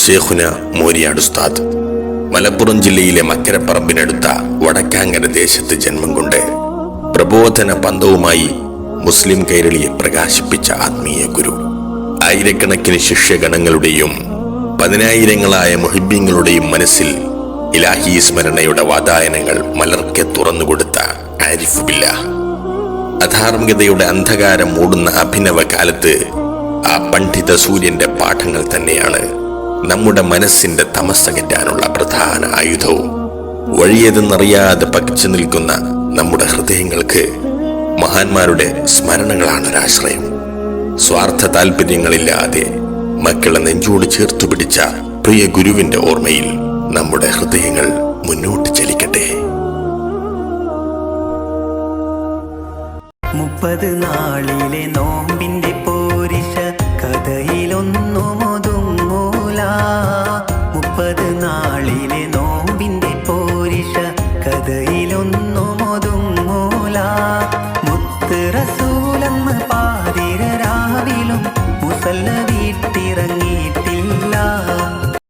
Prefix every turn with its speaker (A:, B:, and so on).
A: ഷേഖുന മോരിയാട് ഉസ്താദ്. മലപ്പുറം ജില്ലയിലെ മക്കരപ്പറമ്പിനടുത്ത വടക്കാങ്ങര ദേശത്ത് ജന്മം കൊണ്ട് പ്രബോധന പന്തവുമായി മുസ്ലിം കൈരളിയെ പ്രകാശിപ്പിച്ച ആത്മീയ ഗുരു. ആയിരക്കണക്കിന് ശിഷ്യഗണങ്ങളുടെയും പതിനായിരങ്ങളായ മുഹിബ്യങ്ങളുടെയും മനസ്സിൽ ഇലാഹി സ്മരണയുടെ വാതായനങ്ങൾ മലർക്കെ തുറന്നുകൊടുത്ത ആരിഫ് ബില്ല. അധാർമികതയുടെ അന്ധകാരം മൂടുന്ന അഭിനവ കാലത്ത് ആ പണ്ഡിത സൂര്യന്റെ പാഠങ്ങൾ തന്നെയാണ് നമ്മുടെ മനസ്സിന്റെ തമസ്സകറ്റാനുള്ള പ്രധാന ആയുധവും വഴിയേതെന്നറിയാതെ പകച്ചു നിൽക്കുന്ന നമ്മുടെ ഹൃദയങ്ങൾക്ക് മഹാന്മാരുടെ സ്മരണകളാണ് ഒരാശ്രയം സ്വാർത്ഥ താല്പര്യങ്ങളില്ലാതെ മക്കളെ നെഞ്ചോട് ചേർത്തു പിടിച്ച പ്രിയ ഗുരുവിന്റെ ഓർമ്മയിൽ നമ്മുടെ ഹൃദയങ്ങൾ മുന്നോട്ട് ചലിക്കട്ടെ.
B: മുപ്പത് നാളിലെ നോമ്പിന്റെ പോരിഷ കഥയിലൊന്നും